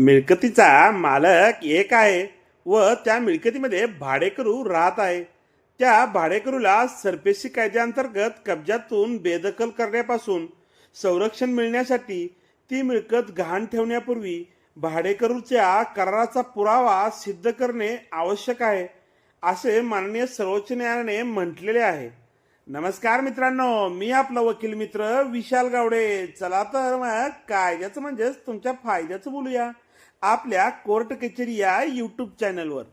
मिळकतीचा मालक एक आहे व त्या मिळकतीमध्ये भाडेकरू राहत आहे. त्या भाडेकरूला सरपेशी कायद्याअंतर्गत कब्जातून बेदखल करण्यापासून संरक्षण मिळण्यासाठी ती मिळकत गहाण ठेवण्यापूर्वी भाडेकरूच्या कराराचा पुरावा सिद्ध करणे आवश्यक आहे असे माननीय सर्वोच्च न्यायालयाने म्हटलेले आहे. नमस्कार मित्रांनो मी आपला वकील मित्र विशाल गावडे. चला तर मग कायद्याचं म्हणजेच तुमच्या फायद्याचं बोलूया. आपल्या कोर्ट कचेरी या यूट्यूब चॅनलवर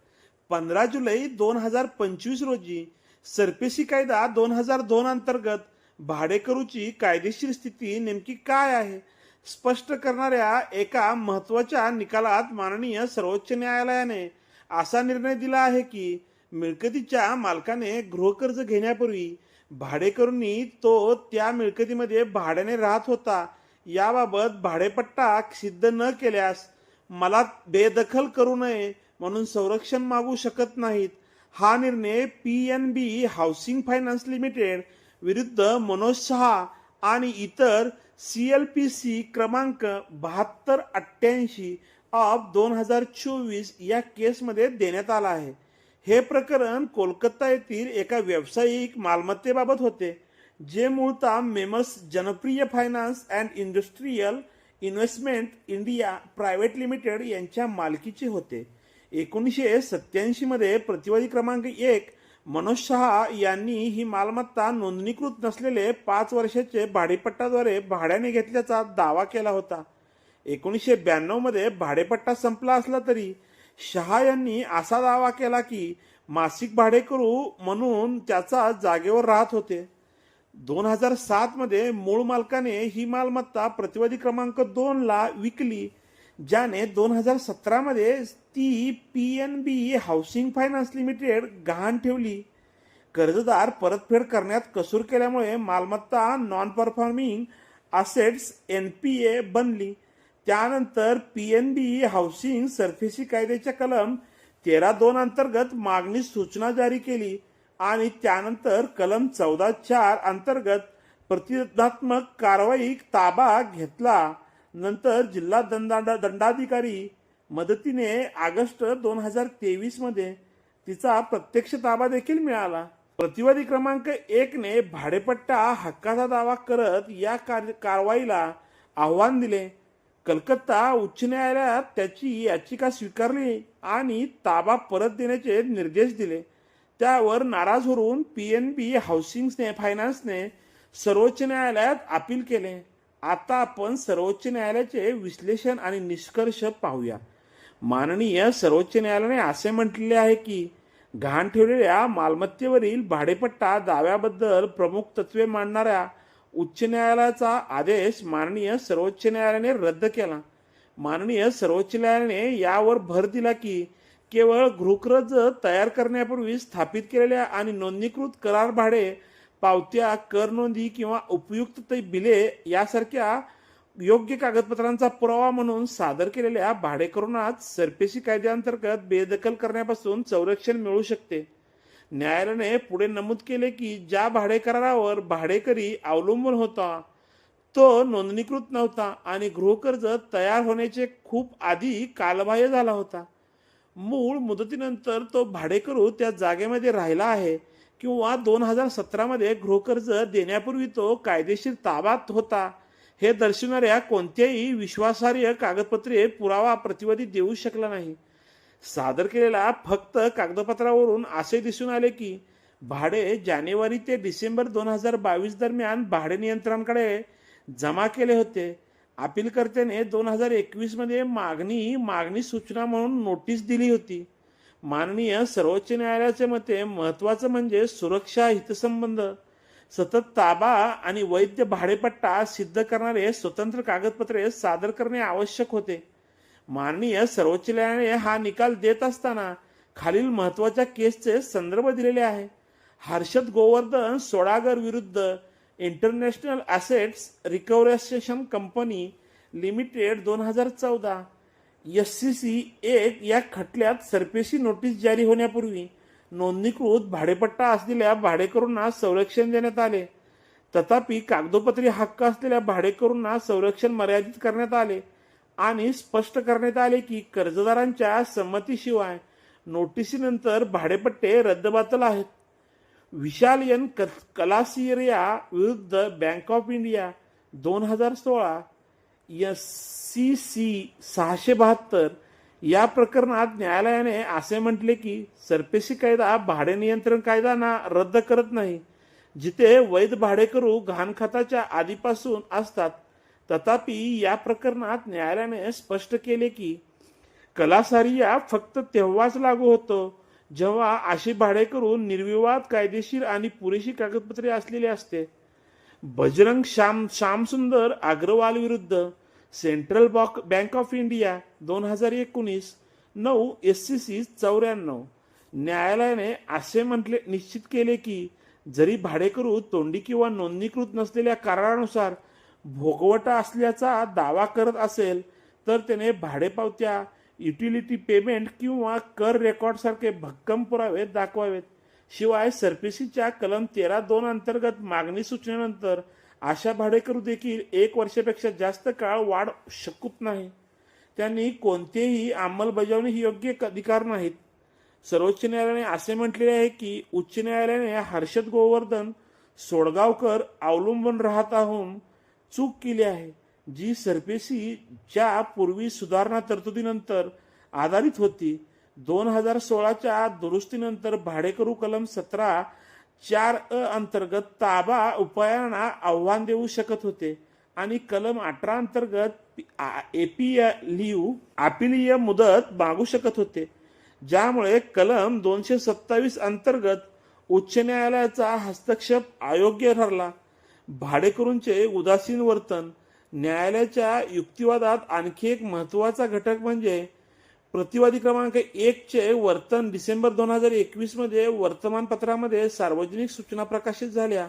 पंधरा जुलै दोन हजार पंचवीस रोजी सरपेशी कायदा दोन हजार दोन अंतर्गत भाडेकरूची कायदेशीर स्थिती नेमकी काय आहे? स्पष्ट करणाऱ्या एका महत्त्वाच्या निकालात माननीय सर्वोच्च न्यायालयाने असा निर्णय दिला आहे की मिळकतीच्या मालकाने गृहकर्ज घेण्यापूर्वी भाडेकरूंनी तो त्या मिळकतीमध्ये भाड्याने राहत होता. याबाबत भाडेपट्टा सिद्ध न केल्यास मला बेदखल करू नये म्हणून संरक्षण मागू शकत नाहीत. हा निर्णय P N B housing finance limited विरुद्ध मनोज शहा आणि इतर सी एल पी सी क्रमांक बहात्तर अठ्ठ्याऐंशी ऑफ दोन हजार चोवीस या केसमध्ये देण्यात आला आहे. हे प्रकरण कोलकाता येथील एका व्यावसायिक मालमत्तेबाबत होते जे मूळतः MEMS Janapriya finance and industrial investment India private limited यांच्या मालकीचे होते. एकोणीसशे सत्याऐंशीमध्ये प्रतिवादी क्रमांक एक मनोज शहा यांनी ही मालमत्ता नोंदणीकृत नसलेले पाच वर्षाचे भाडेपट्टाद्वारे भाड्याने घेतल्याचा दावा केला होता. एकोणीसशे ब्याण्णवमध्ये भाडेपट्टा संपला असला तरी शहा यांनी असा दावा केला की मासिक भाडेकरू म्हणून त्याचा जागेवर राहत होते. दोन हजार सातमध्ये मूळ मालकाने ही मालमत्ता प्रतिवादी क्रमांक दोनला विकली ज्याने दोन हजार सतरामध्ये ती P N B housing finance limited गहाण ठेवली. कर्जदार परतफेड करण्यात कसूर केल्यामुळे मालमत्ता non performing assets N P A बनली. त्यानंतर P N B housing SARFAESI कायद्याच्या कलम तेरा दोन अंतर्गत मागणी सूचना जारी केली आणि त्यानंतर कलम चौदा चार अंतर्गत प्रतिबंधात्मक कारवाई ताबा घेतला. नंतर जिल्हा दंडा दंडाधिकारी मदतीने ऑगस्ट दोन हजार तेवीसमध्ये तिचा प्रत्यक्ष ताबा देखील मिळाला. प्रतिवादी क्रमांक एकने भाडेपट्टा हक्काचा दावा करत या कार- कारवाईला आव्हान दिले. कलकत्ता उच्च न्यायालयात त्याची याचिका स्वीकारली आणि ताबा परत देण्याचे निर्देश दिले. त्यावर नाराज होऊन पी एन बी हाऊसिंगने फायनान्सने सर्वोच्च न्यायालयात अपील केले. आता आपण सर्वोच्च न्यायालयाचे विश्लेषण आणि निष्कर्ष पाहूया. माननीय सर्वोच्च न्यायालयाने असे म्हटलेले आहे की गहाण ठेवलेल्या मालमत्तेवरील भाडेपट्टा दाव्याबद्दल प्रमुख तत्वे मांडणाऱ्या उच्च न्यायालयाचा आदेश माननीय सर्वोच्च न्यायालयाने रद्द केला. माननीय सर्वोच्च न्यायालयाने यावर भर दिला की केवळ गृहकर्ज तयार करण्यापूर्वी स्थापित केलेल्या आणि नोंदणीकृत करार भाडे पावत्या कर नोंदी किंवा उपयुक्त बिले यासारख्या योग्य कागदपत्रांचा पुरावा म्हणून सादर केलेल्या भाडेकरूनात सरपेशी कायद्याअंतर्गत बेदखल करण्यापासून संरक्षण मिळू शकते. न्यायालयाने पुढे नमूद केले की ज्या भाडेकरारावर भाडेकरी अवलंबून होता तो नोंदणीकृत नव्हता आणि गृहकर्ज तयार होण्याचे खूप आधी कालबाह्य झाला होता. मूळ मुदतीनंतर तो भाडेकरू त्या जागेमध्ये राहिला आहे किंवा दोन हजार सतरामध्ये गृहकर्ज देण्यापूर्वी तो कायदेशीर ताबात होता. हे दर्शवणाऱ्या कोणत्याही विश्वासार्ह कागदपत्रे पुरावा प्रतिवादी देऊ शकला नाही. सादर केलेल्या फक्त कागदपत्रावरून असे दिसून आले की भाडे जानेवारी ते डिसेंबर दोन हजार बावीस दरम्यान भाडे नियंत्रणाकडे जमा केले होते. अपीलकर्त्याने दोन हजार एकवीसमध्ये मागणी मागणी सूचना म्हणून नोटीस दिली होती. माननीय सर्वोच्च न्यायालयाचे मते महत्वाचं म्हणजे सुरक्षा हितसंबंध सतत ताबा आणि वैद्य भाडेपट्टा सिद्ध करणारे स्वतंत्र कागदपत्रे सादर करणे आवश्यक होते. माननीय सर्वोच्च न्यायालयाने हा निकाल देत असताना खालील महत्त्वाच्या केसचे संदर्भ दिलेले आहे. हर्षद गोवर्धन सोडागर विरुद्ध international assets recovery company limited दोन हजार चौदा एस सी सी एक या खटल्यात सरपेशी नोटीस जारी होण्यापूर्वी नोंदणीकृत भाडेपट्टा असलेल्या भाडेकरूंना संरक्षण देण्यात आले. तथापि कागदोपत्री हक्क असलेल्या भाडेकरूंना संरक्षण मर्यादित करण्यात आले. आणि स्पष्ट करण्यात आले की कर्जदारांच्या संमतीशिवाय नोटिसीनंतर भाडेपट्टे रद्दबातल आहेत. विशाल एन कलासिरिया विरुद्ध बँक ऑफ इंडिया दोन हजार सोळा एस सी सी सहाशे बहात्तर या प्रकरणात न्यायालयाने असे म्हटले की सरपेशी कायदा भाडे नियंत्रण कायदाना रद्द करत नाही जिथे वैध भाडेकरू घाणखताच्या आधीपासून असतात. तथापि या प्रकरणात न्यायालयाने स्पष्ट केले की कलासारिया फक्त तेव्हाच लागू होतं जेव्हा अशी भाडेकरू निर्विवाद कायदेशीर आणि पुरेशी कागदपत्रे असलेली असते. बजरंग श्याम श्यामसुंदर अग्रवाल विरुद्ध central bank bank of India दोन हजार एकोणीस नऊ एस सी सी चौऱ्याण्णव. न्यायालयाने असे म्हटले निश्चित केले की जरी भाडेकरू तोंडी किंवा नोंदणीकृत नसलेल्या करारानुसार भोगवटा असल्याचा दावा करत असेल तर त्याने भाडेपावत्या युटिलिटी पेमेंट किंवा कर रेकॉर्डसारखे भक्कम पुरावे दाखवावेत. शिवाय सरपेशीच्या कलम तेरा दोन अंतर्गत मागणी सूचनेनंतर अशा भाडेकरू देखील एक वर्षापेक्षा जास्त काळ वाढ शकत नाही. त्यांनी कोणतेही अंमलबजावणी योग्य अधिकार नाहीत. सर्वोच्च न्यायालयाने असे म्हटलेले आहे की उच्च न्यायालयाने हर्षद गोवर्धन सोडगावकर अवलंबून राहत आहोत चूक केली आहे. जी सरपेशीच्या पूर्वी सुधारणा तरतुदीनंतर आधारित होती. दोन हजार सोळाच्या दुरुस्तीनंतर भाडेकरू कलम सतरा चार अ अंतर्गत ताबा उपायांना आव्हान देऊ शकत होते आणि कलम अठरा अंतर्गत एपीलियू अपिलीय मुदत मागू शकत होते. ज्यामुळे कलम दोनशे सत्तावीस अंतर्गत उच्च न्यायालयाचा हस्तक्षेप अयोग्य ठरला. भाडेकरूंचे उदासीन वर्तन न्यायालयाच्या युक्तिवादात आणखी एक महत्त्वाचा घटक म्हणजे प्रतिवादी क्रमांक एकचे वर्तन डिसेंबर दोन हजार एकवीसमध्ये वर्तमानपत्रामध्ये सार्वजनिक सूचना प्रकाशित झाल्या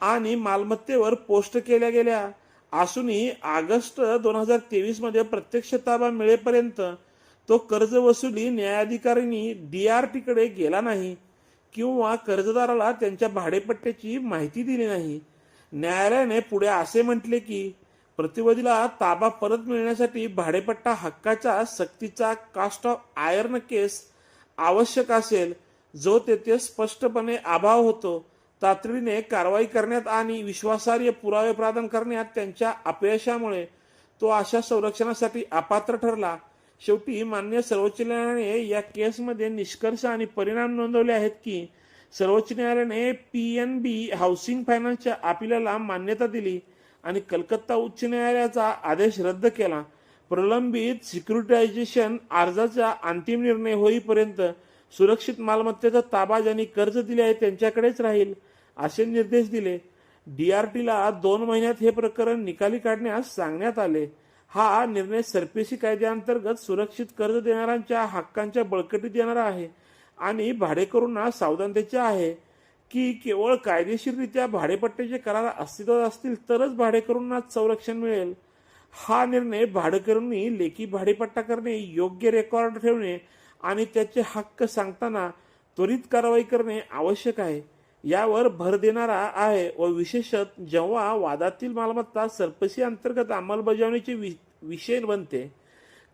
आणि मालमत्तेवर पोस्ट केल्या गेल्या. असूनही ऑगस्ट दोन हजार तेवीसमध्ये प्रत्यक्ष ताबा मिळेपर्यंत तो कर्ज वसुली न्यायाधिकाऱ्यांनी आर टीकडे गेला नाही किंवा कर्जदाराला त्यांच्या भाडेपट्ट्याची माहिती दिली नाही. न्यायालयाने पुढे असे म्हटले की प्रतिवादीला ताबा परत मिळण्यासाठी भाडेपट्टा हक्काचा सक्तीचा कास्ट ऑफ आयर्न केस आवश्यक असेल जो तेथे स्पष्टपणे अभाव होतो. तातडीने कारवाई करण्यात आणि विश्वासार्ह पुरावे प्रदान करण्यात त्यांच्या अपयशामुळे तो अशा संरक्षणासाठी अपात्र ठरला. शेवटी मान्य सर्वोच्च न्यायालयाने या केसमध्ये निष्कर्ष आणि परिणाम नोंदवले आहेत की सर्वोच्च न्यायालयाने पी एन बी हाऊसिंग फायनान्सच्या अपिलाला मान्यता दिली आणि कलकत्ता उच्च न्यायालयाचा आदेश रद्द केला. प्रलंबित सिक्युरिटायझेशन अर्जाचा अंतिम निर्णय होईपर्यंत सुरक्षित मालमत्तेचा ताबा ज्यांनी कर्ज दिले आहे त्यांच्याकडेच राहील असे निर्देश दिले. डी आर टीला दोन महिन्यात हे प्रकरण निकाली काढण्यास सांगण्यात आले. हा निर्णय सरपेशी कायद्याअंतर्गत सुरक्षित कर्ज देणाऱ्यांच्या हक्कांच्या बळकटीत येणारा आहे. आणि भाडेकरूंना सावधानतेचे आहे की केवळ कायदेशीररित्या भाडेपट्ट्याचे करार अस्तित्वात असतील तरच भाडेकरूंना संरक्षण मिळेल. हा निर्णय भाडेकरूंनी लेखी भाडेपट्टा करणे योग्य रेकॉर्ड ठेवणे आणि त्याचे हक्क सांगताना त्वरित कारवाई करणे आवश्यक आहे. यावर भर देणारा आहे व विशेषत जेव्हा वादातील मालमत्ता सरपशी अंतर्गत अंमलबजावणीचे वि विषय बनते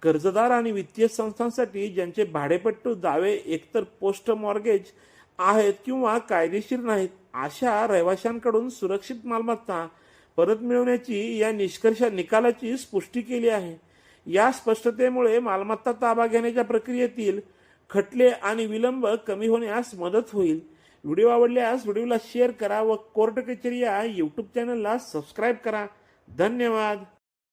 कर्जदार आणि वित्तीय संस्थांसाठी ज्यांचे भाडेपट्टू दावे एकतर पोस्ट मॉर्गेज आहेत किंवा कायदेशीर नाहीत अशा रहिवाशांकडून सुरक्षित मालमत्ता परत मिळवण्याची या निष्कर्ष निकालाची पुष्टी केली आहे. या स्पष्टतेमुळे मालमत्ता ताबा घेण्याच्या प्रक्रियेतील खटले आणि विलंब कमी होण्यास मदत होईल. व्हिडिओ आवडल्यास व्हिडिओला शेअर करा व कोर्ट कचेरी या यूट्यूब चॅनलला सबस्क्राईब करा. धन्यवाद.